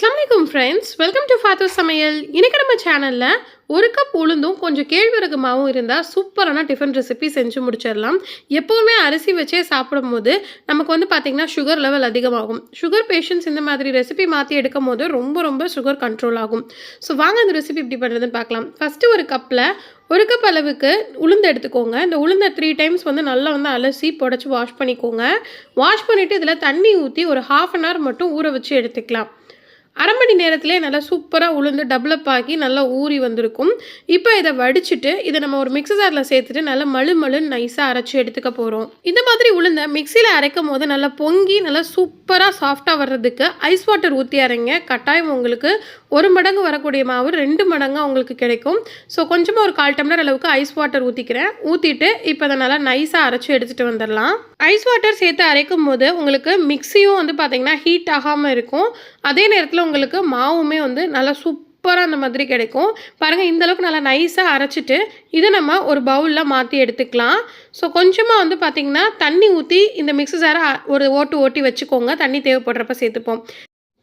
Friends welcome to ஃபாத்தோ சமையல் இன்னைக்கு நம்ம சேனலில் ஒரு கப் உளுந்தும் கொஞ்சம் கேழ்வரகு மாவும் இருந்தால் சூப்பரான டிஃபன் ரெசிபி செஞ்சு முடிச்சிடலாம். எப்போவுமே அரிசி வச்சே சாப்பிடும்போது நமக்கு வந்து பார்த்திங்கன்னா சுகர் லெவல் அதிகமாகும். சுகர் பேஷண்ட்ஸ் இந்த மாதிரி ரெசிபி மாற்றி எடுக்கும் போது ரொம்ப ரொம்ப சுகர் கண்ட்ரோல் ஆகும். ஸோ வாங்க அந்த ரெசிபி இப்படி பண்ணுறதுன்னு பார்க்கலாம். ஃபஸ்ட்டு ஒரு கப்பில் ஒரு கப் அளவுக்கு உளுந்து எடுத்துக்கோங்க. இந்த உளுந்தை த்ரீ டைம்ஸ் வந்து நல்லா வந்து அலசி புடச்சி வாஷ் பண்ணிக்கோங்க. வாஷ் பண்ணிவிட்டு இதில் தண்ணி ஊற்றி ஒரு ஹாஃப் அன் ஹவர் மட்டும் ஊற வச்சு எடுத்துக்கலாம். அரை மணி நேரத்திலே நல்லா சூப்பராக உளுந்து டெவலப் ஆகி நல்லா ஊறி வந்திருக்கும். இப்போ இதை வடிச்சிட்டு இதை நம்ம ஒரு மிக்ஸி ஜாரில் சேர்த்துட்டு நல்லா மழு மழுன்னு நைஸாக அரைச்சி எடுத்துக்க போகிறோம் இந்த மாதிரி உளுந்த மிக்சியில் அரைக்கும் போது நல்லா பொங்கி நல்லா சூப்பராக சாஃப்டாக வர்றதுக்கு ஐஸ் வாட்டர் ஊற்றி அரைங்க. கட்டாயம் உங்களுக்கு ஒரு மடங்கு வரக்கூடிய மாவு ரெண்டு மடங்காக உங்களுக்கு கிடைக்கும். ஸோ கொஞ்சமாக ஒரு கால் டம்ளர் அளவுக்கு ஐஸ் வாட்டர் ஊற்றிக்கிறேன் ஊற்றிட்டு இப்போ அதை நல்லா நைஸாக அரைச்சி எடுத்துகிட்டு வந்துடலாம். ஐஸ் வாட்டர் சேர்த்து அரைக்கும் போது உங்களுக்கு மிக்ஸியும் வந்து பார்த்திங்கன்னா ஹீட் ஆகாமல் இருக்கும். அதே நேரத்தில் உங்களுக்கு மாவுமே வந்து நல்லா சூப்பராக அந்த மாதிரி கிடைக்கும். பாருங்கள் இந்தளவுக்கு நல்லா நைஸாக அரைச்சிட்டு இதை நம்ம ஒரு பவுலில் மாற்றி எடுத்துக்கலாம். ஸோ கொஞ்சமாக வந்து பார்த்திங்கன்னா தண்ணி ஊற்றி இந்த மிக்ஸி சாரை ஒரு ஓட்டு ஓட்டி வச்சுக்கோங்க. தண்ணி தேவைப்படுறப்ப சேர்த்துப்போம்.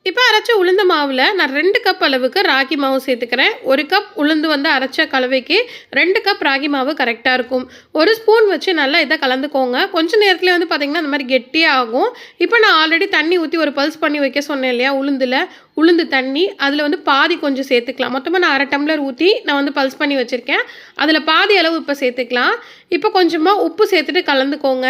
இப்போ அரைச்ச உளுந்த மாவில் நான் ரெண்டு கப் அளவுக்கு ராகி மாவு சேர்த்துக்கிறேன். ஒரு கப் உளுந்து வந்து அரைச்ச கலவைக்கு ரெண்டு கப் ராகி மாவு கரெக்டாக இருக்கும். ஒரு ஸ்பூன் வச்சு நல்லா இதை கலந்துக்கோங்க. கொஞ்ச நேரத்தில் வந்து பார்த்திங்கன்னா அந்த மாதிரி கெட்டியாக ஆகும். இப்போ நான் ஆல்ரெடி தண்ணி ஊற்றி ஒரு பல்ஸ் பண்ணி வைக்க சொன்னேன் இல்லையா உளுந்தில். உளுந்து தண்ணி அதில் வந்து பாதி கொஞ்சம் சேர்த்துக்கலாம். மொத்தமாக நான் அரை டம்ளர் ஊற்றி நான் வந்து பல்ஸ் பண்ணி வச்சுருக்கேன். அதில் பாதி அளவு இப்போ சேர்த்துக்கலாம். இப்போ கொஞ்சமாக உப்பு சேர்த்துட்டு கலந்துக்கோங்க.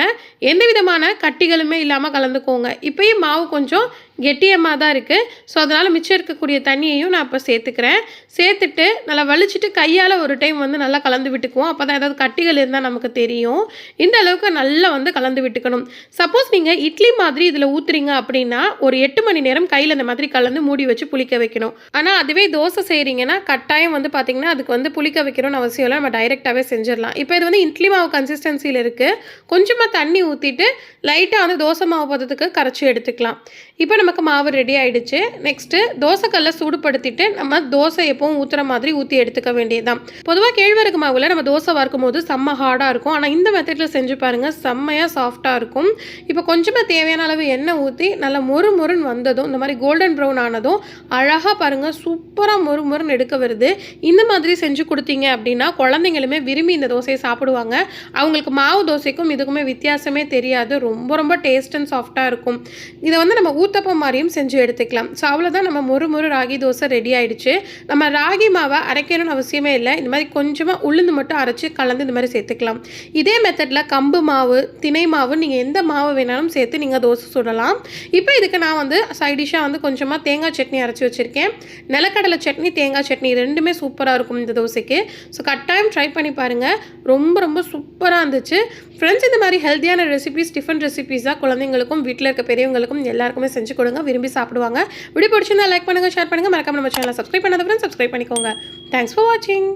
எந்த விதமான கட்டிகளுமே இல்லாமல் கலந்துக்கோங்க. இப்போயும் மாவு கொஞ்சம் கெட்டியமாக தான் இருக்குது ஸோ அதனால் மிச்சம் இருக்கக்கூடிய தண்ணியையும் நான் இப்போ சேர்த்துக்கிறேன். சேர்த்துட்டு நல்லா வலிச்சிட்டு கையால் ஒரு டைம் வந்து நல்லா கலந்து விட்டுக்குவோம். அப்போ தான் ஏதாவது கட்டிகள் இருந்தால் நமக்கு தெரியும். இந்த அளவுக்கு நல்லா வந்து கலந்து விட்டுக்கணும். சப்போஸ் நீங்கள் இட்லி மாதிரி இதில் ஊற்றுறீங்க அப்படின்னா ஒரு எட்டு மணி நேரம் கையில் இந்த மாதிரி கலந்து மூடி வச்சு புளிக்க வைக்கணும். ஆனால் அதுவே தோசை செய்கிறீங்கன்னா கட்டாயம் வந்து பார்த்திங்கன்னா அதுக்கு வந்து புளிக்க வைக்கணும்னு அவசியம் இல்லை. நம்ம டைரெக்டாகவே செஞ்சிடலாம். இப்போ இது வந்து இட்லி மாவு கன்சிஸ்டன்சியில் இருக்குது கொஞ்சமாக தண்ணி ஊற்றிட்டு லைட்டாக வந்து தோசை மாவு பதத்துக்கு கரைச்சி எடுத்துக்கலாம். இப்போ நம்ம நமக்கு மாவு ரெடி ஆகிடுச்சு நெக்ஸ்ட்டு தோசைக்கல்லை சூடுபடுத்திட்டு நம்ம தோசை எப்பவும் ஊற்றுற மாதிரி ஊற்றி எடுத்துக்க வேண்டியதுதான். பொதுவாக கேழ்வரகு மாவில் நம்ம தோசை வறுக்கும் போது செம்ம ஹார்டாக இருக்கும். ஆனால் இந்த மெத்தடில் செஞ்சு பாருங்கள் செம்மையாக சாஃப்டாக இருக்கும். இப்போ கொஞ்சமாக தேவையான அளவு எண்ணெய் ஊற்றி நல்லா மொறு மொறுன்னு வந்ததும் இந்த மாதிரி கோல்டன் ப்ரௌன் ஆனதும் அழகாக பாருங்கள் சூப்பராக மொறு மொறுன்னு எடுக்க வருது. இந்த மாதிரி செஞ்சு கொடுத்தீங்க அப்படின்னா குழந்தைங்களுமே விரும்பி இந்த தோசையை சாப்பிடுவாங்க. அவங்களுக்கு மாவு தோசைக்கும் இதுக்குமே வித்தியாசமே தெரியாது. ரொம்ப ரொம்ப டேஸ்ட் அண்ட் சாஃப்டாக இருக்கும். இதை வந்து நம்ம ஊத்தப்பம் மாதிரியும் செஞ்சு எடுத்துக்கலாம். ஸோ அவ்வளோதான் நம்ம மொறு மொறு ராகி தோசை ரெடி ஆகிடுச்சு நம்ம ராகி மாவை அரைக்கணும்னு அவசியமே இல்லை. இந்த மாதிரி கொஞ்சமாக உளுந்து மட்டும் அரைச்சி கலந்து இந்த மாதிரி சேர்த்துக்கலாம். இதே மெத்தடில் கம்பு மாவு திணை மாவு நீங்கள் எந்த மாவு வேணாலும் சேர்த்து நீங்கள் தோசை சுடலாம். இப்போ இதுக்கு நான் வந்து சைடிஷாக வந்து கொஞ்சமாக தேங்காய் சட்னி அரைச்சி வச்சுருக்கேன். நிலக்கடலை சட்னி தேங்காய் சட்னி ரெண்டுமே சூப்பராக இருக்கும் இந்த தோசைக்கு. ஸோ கட்டாயம் ட்ரை பண்ணி பாருங்கள் ரொம்ப ரொம்ப சூப்பராக இருந்துச்சு. ஃப்ரெண்ட்ஸ் இந்த மாதிரி ஹெல்த்தியான ரெசிபிஸ் டிஃபன் ரெசிபிஸாக குழந்தைங்களுக்கும் வீட்டில் இருக்க பெரியவங்களுக்கும் எல்லாருக்குமே செஞ்சு கொடுங்க. விரும்பி சாப்பிடுவாங்க. வீடியோ பிடிச்சிருந்தா லைக் பண்ணுங்கள் ஷேர் பண்ணுங்கள் மறக்காம நம்ம சேனலை சப்ஸ்கிரைப் பண்ணாத ஃப்ரெண்ட்ஸ் சப்ஸ்கிரைப் பண்ணிக்கோங்க. தேங்க்ஸ் ஃபார் வாட்சிங்